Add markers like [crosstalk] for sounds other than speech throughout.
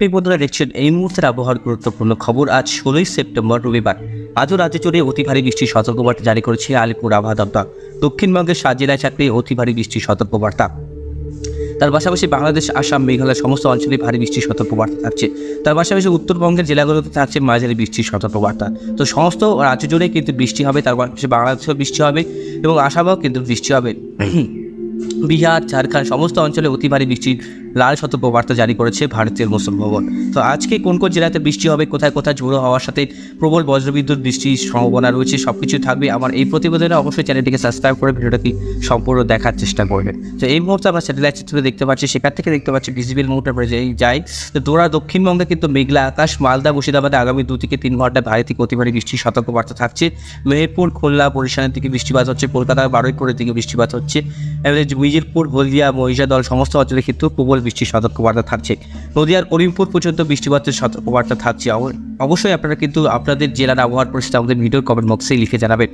বন্ধুরা দেখছেন এই মুহূর্তের আবহাওয়ার গুরুত্বপূর্ণ খবর আজ ষোলোই সেপ্টেম্বর, রবিবার। আজও রাজ্য জুড়ে অতি ভারী বৃষ্টির সতর্কবার্তা জারি করেছে আলিপুর আবহাওয়া দপ্তর। দক্ষিণবঙ্গের সাত জেলায় চাকরি অতি ভারী বৃষ্টির সতর্কবার্তা। তার পাশাপাশি বাংলাদেশ, আসাম, মেঘালয় সমস্ত অঞ্চলে ভারী বৃষ্টির সতর্কবার্তা থাকছে। তার পাশাপাশি উত্তরবঙ্গের জেলাগুলোতে থাকছে মাঝারি বৃষ্টির সতর্কবার্তা। তো সমস্ত রাজ্য জুড়ে কিন্তু বৃষ্টি হবে, তার পাশাপাশি বাংলাদেশেও বৃষ্টি হবে এবং আসামেও কিন্তু বৃষ্টি হবে। বিহার, ঝাড়খণ্ড সমস্ত অঞ্চলে অতি ভারী বৃষ্টির লাল সতর্কবার্তা জারি করেছে ভারতীয় মৌসুম ভবন। তো আজকে কোন কোন জেলাতে বৃষ্টি হবে, কোথায় কোথায় ঝোড়ো হওয়ার সাথে প্রবল বজ্রবিদ্যুৎ বৃষ্টির সম্ভাবনা রয়েছে সব কিছু থাকবে আমার এই প্রতিবেদনে। অবশ্যই চ্যানেলটিকে সাবস্ক্রাইব করে ভিডিওটাকে সম্পূর্ণ দেখার চেষ্টা করবে তো এই মুহূর্তে আমরা স্যাটেলাইট চিত্রে দেখতে পাচ্ছি, সেখান থেকে দেখতে পাচ্ছি ভিজিবিল পরে যাই যাই, তো দোড়া দক্ষিণবঙ্গে কিন্তু মেঘলা আকাশ, মালদা, মুর্শিদাবাদে আগামী দু থেকে তিন ঘণ্টা ভারী থেকে অতি ভারী বৃষ্টির সতর্কবার্তা থাকছে। মেহেরপুর, খুলনা, বরিশালের দিকে বৃষ্টিপাত হচ্ছে, কলকাতার বারুইপুরের দিকে বৃষ্টিপাত হচ্ছে। এবারে মিজিরপুর হলদিয়া, মহিষাদল সমস্ত অঞ্চলে কিন্তু প্রবল বৃষ্টির সতর্কবার্তা থাকছে। নদিয়ার করিমপুর পর্যন্ত বৃষ্টিপাতের সতর্কবার্তা থাকছে। অব- অবশ্যই আপনারা কিন্তু আপনাদের জেলার আবহাওয়ার পরিস্থিতি আমাদের ভিডিওর কমেন্ট বক্সে লিখে জানাবেন।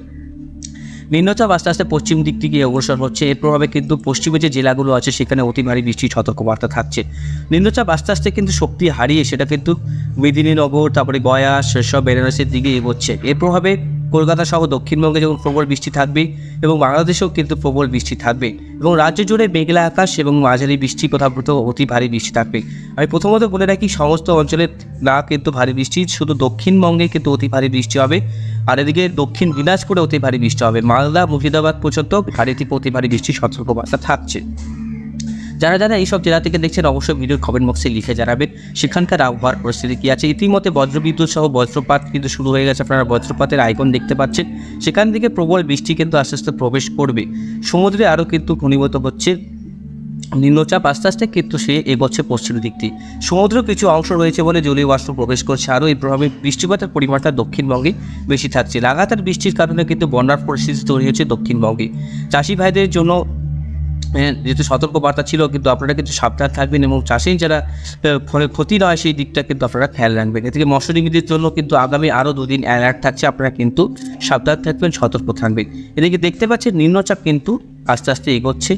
নিম্নচাপ আস্তে আস্তে পশ্চিম দিক থেকে অগ্রসর হচ্ছে। এর প্রভাবে কিন্তু পশ্চিমে যে জেলাগুলো আছে, সেখানে অতি ভারী বৃষ্টির সতর্কবার্তা থাকছে। নিম্নচাপ আস্তে আস্তে কিন্তু শক্তি হারিয়ে সেটা কিন্তু মেদিনীনগর, তারপরে গয়া সেসব বেনারসের দিকে এগোচ্ছে। এর প্রভাবে কলকাতা সহ দক্ষিণবঙ্গে যেমন প্রবল বৃষ্টি থাকবে এবং বাংলাদেশেও কিন্তু প্রবল বৃষ্টি থাকবে এবং রাজ্য জুড়ে মেঘলা আকাশ এবং মাঝারি বৃষ্টি কোথাও কোথাও অতি ভারী বৃষ্টি থাকবে। আমি প্রথমত বলে রাখি, সমস্ত অঞ্চলে না কিন্তু ভারী বৃষ্টি, শুধু দক্ষিণবঙ্গে কিন্তু অতি ভারী বৃষ্টি হবে। আর এদিকে দক্ষিণ দিনাজপুরে অতি ভারী বৃষ্টি হবে। মালদা, মুর্শিদাবাদ পর্যন্ত ভারী থেকে অতি ভারী বৃষ্টির সতর্কবার্তা থাকছে। যারা যারা এইসব জেলা থেকে দেখছেন, অবশ্যই ভিডিওর কমেন্ট বক্সে লিখে জানাবেন সেখানকার আবহাওয়ার পরিস্থিতি কী আছে। ইতিমধ্যে বজ্রবিদ্যুৎ সহ বজ্রপাত কিন্তু শুরু হয়ে গেছে। আপনারা বজ্রপাতের আইকন দেখতে পাচ্ছেন। সেখান থেকে প্রবল বৃষ্টি কিন্তু আস্তে আস্তে প্রবেশ করবে। সমুদ্রে আরও কিন্তু ঘনীভূত হচ্ছে। নিম্নচাপ আস্তে আস্তে কিন্তু সে এগোচ্ছে পশ্চিম দিক দিয়ে সমুদ্র কিছু অংশ রয়েছে বলে জলীয় বাষ্প প্রবেশ করছে। আরও এই প্রভাবে বৃষ্টিপাতের পরিমাণটা দক্ষিণবঙ্গে বেশি থাকছে। লাগাতার বৃষ্টির কারণে কিন্তু বন্যার পরিস্থিতি তৈরি হচ্ছে দক্ষিণবঙ্গে। চাষি ভাইদের জন্য যেহেতু সতর্কবার্তা ছিল, কিন্তু আপনারা কিন্তু সাবধান থাকবেন এবং চাষেই যারা ফলে ক্ষতি নয়, সেই দিকটা কিন্তু আপনারা খেয়াল রাখবেন। এদিকে মৎস্যজীবীদের জন্য কিন্তু আগামী আরও দুদিন অ্যালার্ট থাকছে, আপনারা কিন্তু সাবধান থাকবেন, সতর্ক থাকবেন। এদিকে দেখতে পাচ্ছেন, নিম্নচাপ কিন্তু আস্তে আস্তে এগোচ্ছে।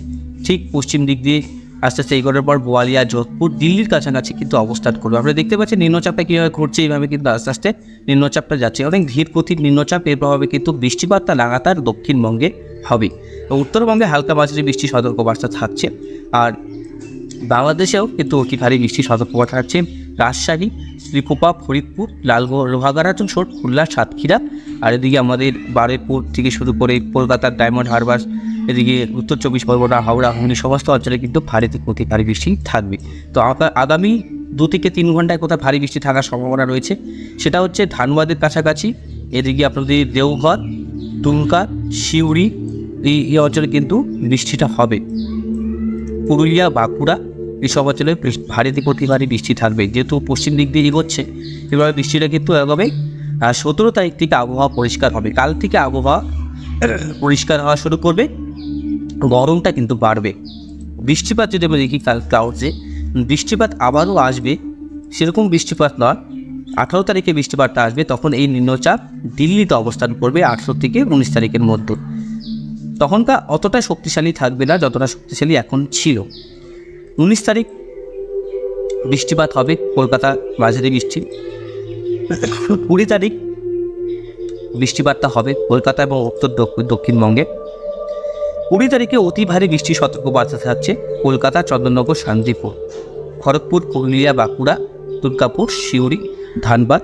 ঠিক পশ্চিম দিক দিয়ে আস্তে আস্তে এগোনোর পর গোয়ালিয়া যোধপুর, দিল্লির কাছাকাছি কিন্তু অবস্থান করবে। আপনারা দেখতে পাচ্ছেন, নিম্নচাপটা কীভাবে ঘুরছে, এইভাবে কিন্তু আস্তে আস্তে নিম্নচাপটা যাচ্ছে। অনেক ধীর গতির নিম্নচাপ, এর প্রভাবে কিন্তু বৃষ্টিপাতটা লাগাতার দক্ষিণবঙ্গে হবে। উত্তরবঙ্গে হালকা মাঝারি বৃষ্টির সতর্কবার্তা থাকছে। আর বাংলাদেশেও কিন্তু অতি ভারী বৃষ্টির সতর্কবার্তা থাকছে। রাজশাহী শ্রীকোপা ফরিদপুর, লালগড়, লোহাগাড়া চোট খুলনা, সাতক্ষীরা। আর এদিকে আমাদের বারেপুর থেকে শুরু করে কলকাতার ডায়মন্ড হারবার, এদিকে উত্তর চব্বিশ পরগনা, হাওড়া, হুগলি সমস্ত অঞ্চলে কিন্তু ভারী থেকে অতি ভারী বৃষ্টি থাকবে। তো আগা- আগামী দু থেকে তিন ঘন্টায় কোথাও ভারী বৃষ্টি থাকার সম্ভাবনা রয়েছে। সেটা হচ্ছে ধানবাদের কাছাকাছি। এদিকে আপনাদের দেওঘর, দুমকা, সিউড়ি এই এই অঞ্চলে কিন্তু বৃষ্টিটা হবে। পুরুলিয়া, বাঁকুড়া এইসব অঞ্চলে ভারী অতি ভারী বৃষ্টি থাকবে। যেহেতু পশ্চিম দিক দিয়ে এগোচ্ছে এভাবে বৃষ্টিটা কিন্তু এগোবে আর সতেরো তারিখ থেকে আবহাওয়া পরিষ্কার হবে। কাল থেকে আবহাওয়া [clears throat] পরিষ্কার হওয়া শুরু করবে। গরমটা কিন্তু বাড়বে। বৃষ্টিপাত যদি আমরা দেখি কাল ক্লাউডসে বৃষ্টিপাত আবারও আসবে। সেরকম বৃষ্টিপাত নয়। আঠারো তারিখে বৃষ্টিপাতটা আসবে, তখন এই নিম্নচাপ দিল্লিতে অবস্থান করবে আঠেরো থেকে উনিশ তারিখের মধ্যে। তখনকার অতটা শক্তিশালী থাকবে না, যতটা শক্তিশালী এখন ছিল। উনিশ তারিখ বৃষ্টিপাত হবে, কলকাতা মাঝারি বৃষ্টি। কুড়ি তারিখ বৃষ্টিপাতটা হবে, কলকাতা এবং উত্তর দক্ষিণ- দক্ষিণবঙ্গে। কুড়ি তারিখে অতি ভারী বৃষ্টির সতর্কবার্তা থাকছে, কলকাতা, চন্দননগর, শান্তিপুর, খড়গপুর, পুরুলিয়া, বাঁকুড়া, দুর্গাপুর, সিউড়ি, ধানবাদ,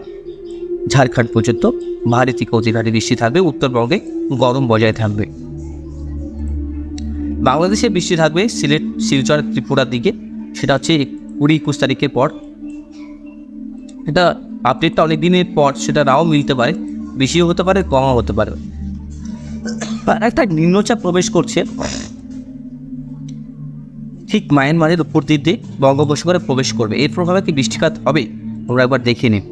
ঝাড়খণ্ড পর্যন্ত ভারী থেকে অতি ভারী বৃষ্টি থাকবে, উত্তরবঙ্গে গরম বজায় থাকবে। বাংলাদেশে বৃষ্টি থাকবে, সিলেট, শিলচর, ত্রিপুরার দিকে। সেটা হচ্ছে কুড়ি একুশ তারিখের পর। এটা আপডেটটা অনেক দিনের পর, সেটা নাও মিলতে পারে। বেশিও হতে পারে, কমও হতে পারে। একটা নিম্নচাপ প্রবেশ করছে। ঠিক মায়ানমারের উপর দিক দিয়ে বঙ্গোপসাগরে প্রবেশ করবে। এর প্রভাবে কি বৃষ্টিপাত হবে? আমরা একবার দেখে নিন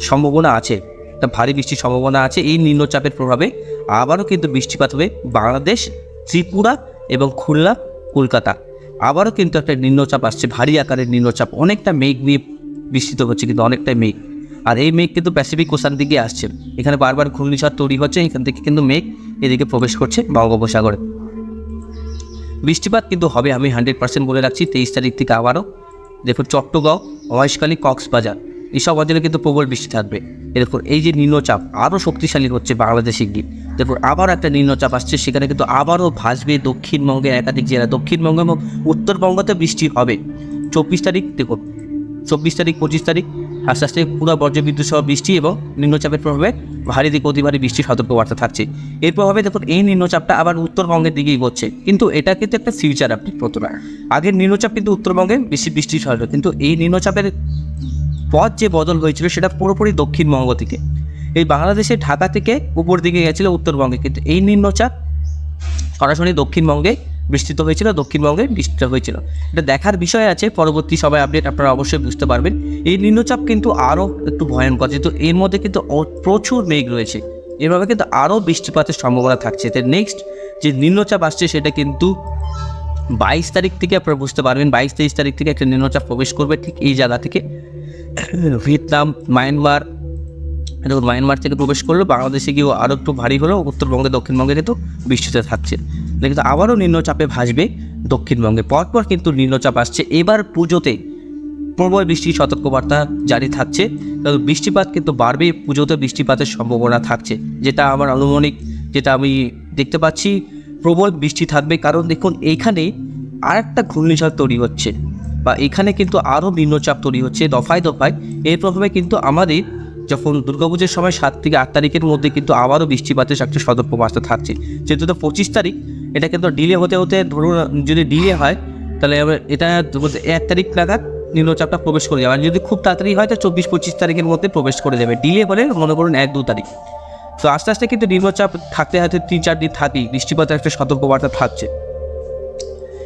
সম্ভাবনা আছে। একটা ভারী বৃষ্টির সম্ভাবনা আছে। এই নিম্নচাপের প্রভাবে আবারও কিন্তু বৃষ্টিপাত হবে বাংলাদেশ ত্রিপুরা এবং খুলনা, কলকাতা। আবারও কিন্তু একটা নিম্নচাপ আসছে, ভারী আকারের নিম্নচাপ। অনেকটা মেঘ নিয়ে বৃষ্টিত হচ্ছে, কিন্তু অনেকটাই মেঘ। আর এই মেঘ কিন্তু প্যাসিফিক ওশান দিকে আসছে। এখানে বারবার ঘূর্ণিঝড় তৈরি হচ্ছে, এখান থেকে কিন্তু মেঘ এদিকে প্রবেশ করছে বঙ্গোপসাগরে। বৃষ্টিপাত কিন্তু হবে, আমি হান্ড্রেড পার্সেন্ট বলে রাখছি। তেইশ তারিখ থেকে আবারও। দেখুন চট্টগাঁও মহেশখালী, কক্সবাজার এইসব অঞ্চলে কিন্তু প্রবল বৃষ্টি থাকবে। এরপর এই যে নিম্নচাপ আরও শক্তিশালী হচ্ছে বাংলাদেশে গিয়ে দেখুন আবার একটা নিম্নচাপ আসছে, সেখানে কিন্তু আবারও ভাসবে দক্ষিণবঙ্গের একাধিক জেলা। দক্ষিণবঙ্গ এবং উত্তরবঙ্গতে বৃষ্টি হবে। চব্বিশ তারিখ, দেখুন, চব্বিশ তারিখ, পঁচিশ তারিখ, আস্তে আস্তে পুরো বজ্রবিদ্যুৎ সহ বৃষ্টি এবং নিম্নচাপের প্রভাবে ভারী দিকে অতি ভারী বৃষ্টির সতর্কবার্তা থাকছে। এর প্রভাবে দেখুন, এই নিম্নচাপটা আবার উত্তরবঙ্গের দিকেই এগোচ্ছে। কিন্তু এটা কিন্তু একটা ফিউচার আপনি প্রথমে আগের নিম্নচাপ কিন্তু উত্তরবঙ্গে বেশি বৃষ্টি সহজ কিন্তু এই নিম্নচাপের পথ যে বদল হয়েছিল সেটা পুরোপুরি দক্ষিণবঙ্গ থেকে। এই বাংলাদেশের ঢাকা থেকে উপর দিকে গেছিল উত্তরবঙ্গে, কিন্তু এই নিম্নচাপ সরাসরি দক্ষিণবঙ্গে বিস্তৃত হয়েছিল, দক্ষিণবঙ্গে বিস্তৃত হয়েছিল। এটা দেখার বিষয় আছে, পরবর্তী সবাই আপডেট আপনারা অবশ্যই বুঝতে পারবেন। এই নিম্নচাপ কিন্তু আরও একটু ভয়ঙ্কর, যেহেতু এর মধ্যে কিন্তু প্রচুর মেঘ রয়েছে। এভাবে কিন্তু আরও বৃষ্টিপাতের সম্ভাবনা থাকছে। তো নেক্সট যে নিম্নচাপ আসছে, সেটা কিন্তু বাইশ তারিখ থেকে আপনারা বুঝতে পারবেন। বাইশ তেইশ তারিখ থেকে একটা নিম্নচাপ প্রবেশ করবে ঠিক এই জায়গা থেকে। ভিয়েতনাম, মায়ানমার দেখুন মায়ানমার থেকে প্রবেশ করল। বাংলাদেশে গিয়েও আরও একটু ভারী হলেও উত্তরবঙ্গে, দক্ষিণবঙ্গে কিন্তু বৃষ্টিতে থাকছে। কিন্তু আবারও নিম্নচাপে ভাসবে দক্ষিণবঙ্গে। পরপর কিন্তু নিম্নচাপ আসছে। এবার পুজোতে প্রবল বৃষ্টির সতর্কবার্তা জারি থাকছে। কারণ বৃষ্টিপাত কিন্তু বাড়বে, পুজোতে বৃষ্টিপাতের সম্ভাবনা থাকছে। যেটা আমার আনুমানিক, যেটা আমি দেখতে পাচ্ছি, প্রবল বৃষ্টি থাকবে। কারণ দেখুন এইখানে আর একটা ঘূর্ণিঝড় তৈরি হচ্ছে। বা এখানে কিন্তু আরও নিম্নচাপ তৈরি হচ্ছে, দফায় দফায়। এর প্রভাবে কিন্তু আমাদের যখন দুর্গাপুজোর সময় সাত থেকে আট তারিখের মধ্যে কিন্তু আবারও বৃষ্টিপাতের একটা সতর্কবার্তা থাকছে। যেহেতু তো পঁচিশ তারিখ, এটা কিন্তু ডিলে হতে হতে ধরুন যদি ডিলে হয়, তাহলে এটা বলতে এক তারিখ নাগাদ নিম্নচাপটা প্রবেশ করে যাবে। আর যদি খুব তাড়াতাড়ি হয়, তো চব্বিশ পঁচিশ তারিখের মধ্যে প্রবেশ করে যাবে। ডিলে হলে মনে করুন এক দু তারিখ। তো আস্তে আস্তে কিন্তু নিম্নচাপ থাকতে থাকতে তিন চার দিন থাকেই, বৃষ্টিপাতের একটা সতর্কবার্তা থাকছে।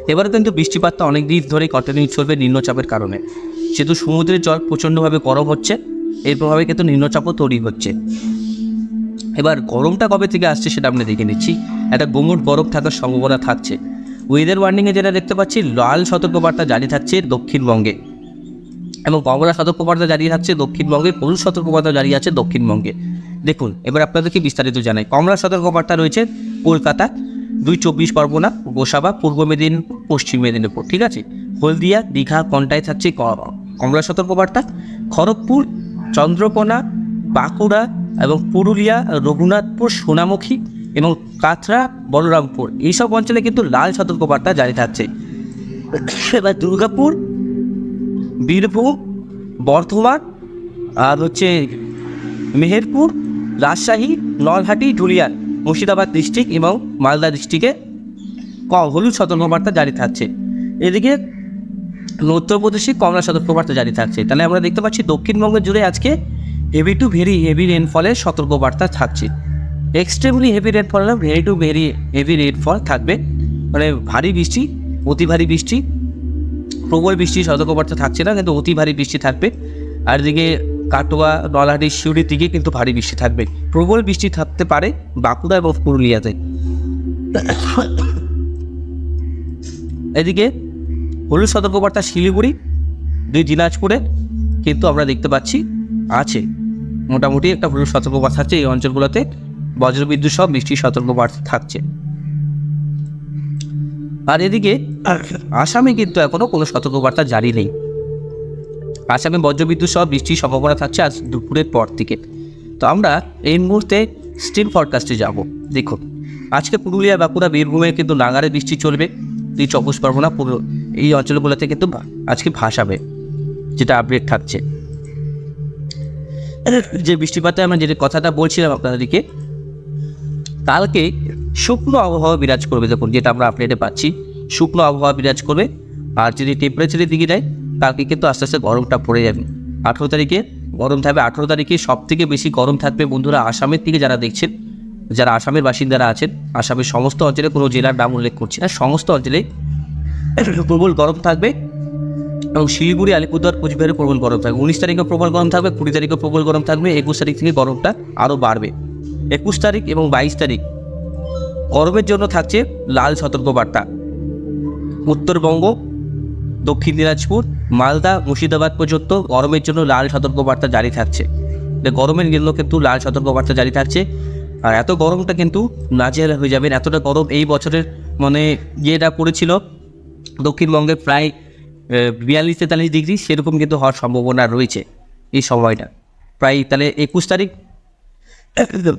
এবারে কিন্তু বৃষ্টিপাতটা অনেক দিন ধরেই কন্টিনিউ চলবে নিম্নচাপের কারণে। যেহেতু সমুদ্রের জল প্রচণ্ডভাবে গরম হচ্ছে, এর প্রভাবে কিন্তু নিম্নচাপও তৈরি হচ্ছে। এবার গরমটা কবে থেকে আসছে সেটা আমরা দেখে নিচ্ছি। একটা গোমট গরম থাকার সম্ভাবনা থাকছে। ওয়েদার ওয়ার্নিংয়ে যেটা দেখতে পাচ্ছি, লাল সতর্কবার্তা জারি থাকছে দক্ষিণবঙ্গে। এবং কমলা সতর্কবার্তা জারি থাকছে দক্ষিণবঙ্গে, হলুদ সতর্কবার্তা জারি আছে দক্ষিণবঙ্গে। দেখুন, এবার আপনাদেরকে বিস্তারিত জানাই। কমলা সতর্কবার্তা রয়েছে কলকাতা দুই চব্বিশ পরগনা, গোসাবা, পূর্ব মেদিনীপুর, পশ্চিম মেদিনীপুর, ঠিক আছে? হলদিয়া, দীঘা কন্টায় থাকছে কমলা সতর্কবার্তা। খড়গপুর, চন্দ্রকোনা, বাঁকুড়া এবং পুরুলিয়া, রঘুনাথপুর, সোনামুখী এবং কাথরা, বলরামপুর। এইসব অঞ্চলে কিন্তু লাল সতর্কবার্তা জারি থাকছে। এবার দুর্গাপুর, বীরভূম, বর্ধমান আর হচ্ছে মেহেরপুর, রাজশাহী, নলহাটি ধুলিয়ান মুর্শিদাবাদ ডিস্ট্রিক্ট এবং মালদা ডিস্ট্রিক্টে ক, হলুদ সতর্কবার্তা জারি থাকছে। এদিকে উত্তরপ্রদেশে কমলা সতর্কবার্তা জারি থাকছে। তাহলে আমরা দেখতে পাচ্ছি দক্ষিণবঙ্গ জুড়ে আজকে হেভি টু ভেরি হেভি রেনফলের সতর্কবার্তা থাকছে। এক্সট্রিমলি হেভি রেনফল না very to very heavy rainfall থাকবে। মানে ভারী বৃষ্টি, অতি ভারী বৃষ্টি, প্রবল বৃষ্টির সতর্কবার্তা থাকছে না, কিন্তু অতি ভারী বৃষ্টি থাকবে। আর এদিকে কাটোয়া, নলহাটি, শিউড়ির দিকে কিন্তু ভারী বৃষ্টি থাকবে। প্রবল বৃষ্টি থাকতে পারে বাঁকুড়া এবং পুরুলিয়াতে। এদিকে হলুদ সতর্কবার্তা শিলিগুড়ি, দুই দিনাজপুরে কিন্তু আমরা দেখতে পাচ্ছি আছে। মোটামুটি একটা হলুদ সতর্কবার্তা আছে এই অঞ্চলগুলোতে। বজ্রবিদ্যুৎ সহ বৃষ্টির সতর্কবার্তা থাকছে। আর এদিকে আসামে কিন্তু এখনও কোনো সতর্কবার্তা জারি নেই। আসামে বজ্রবিদ্যুৎ সহ বৃষ্টির সম্ভাবনা থাকছে আজ দুপুরের পর থেকে। তো আমরা এই মুহূর্তে স্টিল ফরকাস্টে যাব। দেখুন, আজকে পুরুলিয়া বাঁকুড়া বীরভূমে কিন্তু নাগারে বৃষ্টি চলবে। এই চব্বিশ পরগনা পুরো এই অঞ্চলগুলোতে কিন্তু আজকে ভাসাবে, যেটা আপডেট থাকছে। যে বৃষ্টিপাতে আমরা যেটা কথাটা বলছিলাম আপনাদেরকে, কালকে শুকনো আবহাওয়া বিরাজ করবে দেখুন, যেটা আমরা আপডেটে পাচ্ছি। শুকনো আবহাওয়া বিরাজ করবে, আর যদি টেম্পারেচারের দিকে যায়, কালকে কিন্তু আস্তে আস্তে গরমটা পড়ে যাবে। আঠেরো তারিখে গরম থাকবে। আঠেরো তারিখে সব থেকে বেশি গরম থাকবে বন্ধুরা আসামের দিকে যারা দেখছেন, যারা আসামের বাসিন্দারা আছেন, আসামের সমস্ত অঞ্চলে কোনো জেলার নাম উল্লেখ করছি না, সমস্ত অঞ্চলে প্রবল গরম থাকবে এবং শিলিগুড়ি, আলিপুরদুয়ার, কোচবিহারে প্রবল গরম থাকবে। উনিশ তারিখে প্রবল গরম থাকবে, কুড়ি তারিখে প্রবল গরম থাকবে, একুশ তারিখ থেকে গরমটা আরও বাড়বে। একুশ তারিখ এবং বাইশ তারিখ গরমের জন্য থাকছে লাল সতর্কবার্তা। উত্তরবঙ্গ, দক্ষিণ দিনাজপুর মালদা, মুর্শিদাবাদ পর্যন্ত গরমের জন্য লাল সতর্কবার্তা জারি থাকছে। গরমের জন্য কিন্তু লাল সতর্কবার্তা জারি থাকছে। আর এত গরমটা কিন্তু নাজেহাল হয়ে যাবেন এতটা গরম এই বছরের মানে ইয়েটা পড়েছিল দক্ষিণবঙ্গে প্রায় বিয়াল্লিশ তেতাল্লিশ ডিগ্রি সেরকম কিন্তু হওয়ার সম্ভাবনা রয়েছে এই সময়টা। প্রায় তাহলে একুশ তারিখ,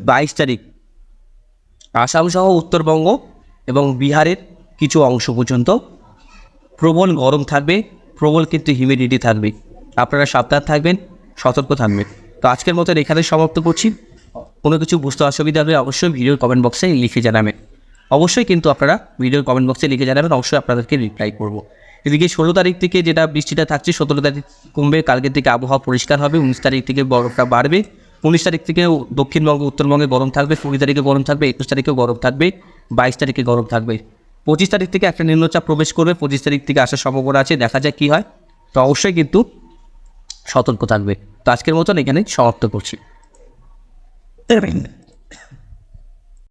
বাইশ তারিখ আসাম সহ উত্তরবঙ্গ এবং বিহারের কিছু অংশ পর্যন্ত প্রবল গরম থাকবে। প্রবল কিন্তু হিউমিডিটি থাকবে। আপনারা সাবধান থাকবেন, সতর্ক থাকবেন। তো আজকের মতো এখানে সমাপ্ত করছি। কোনো কিছু বুঝতে অসুবিধা হলে অবশ্যই ভিডিওর কমেন্ট বক্সে লিখে জানাবেন। অবশ্যই কিন্তু আপনারা ভিডিওর কমেন্ট বক্সে লিখে জানাবেন, অবশ্যই আপনাদেরকে রিপ্লাই করব। এদিকে ষোলো তারিখ থেকে যেটা বৃষ্টিটা থাকছে, সতেরো তারিখ কমবে কালকের থেকে আবহাওয়া পরিষ্কার হবে, উনিশ তারিখ থেকে বরফটা বাড়বে। উনিশ তারিখ থেকে দক্ষিণবঙ্গে, উত্তরবঙ্গে গরম থাকবে, কুড়ি তারিখে গরম থাকবে, একুশ তারিখেও গরম থাকবে, বাইশ তারিখে গরম থাকবে। পঁচিশ তারিখ থেকে একটা নিম্নচাপ প্রবেশ করবে, পঁচিশ তারিখ থেকে আসার সম্ভাবনা আছে, দেখা যায় কী হয়। তো অবশ্যই কিন্তু সতর্ক থাকবে। তো আজকের মতন এখানে সমাপ্ত করছি।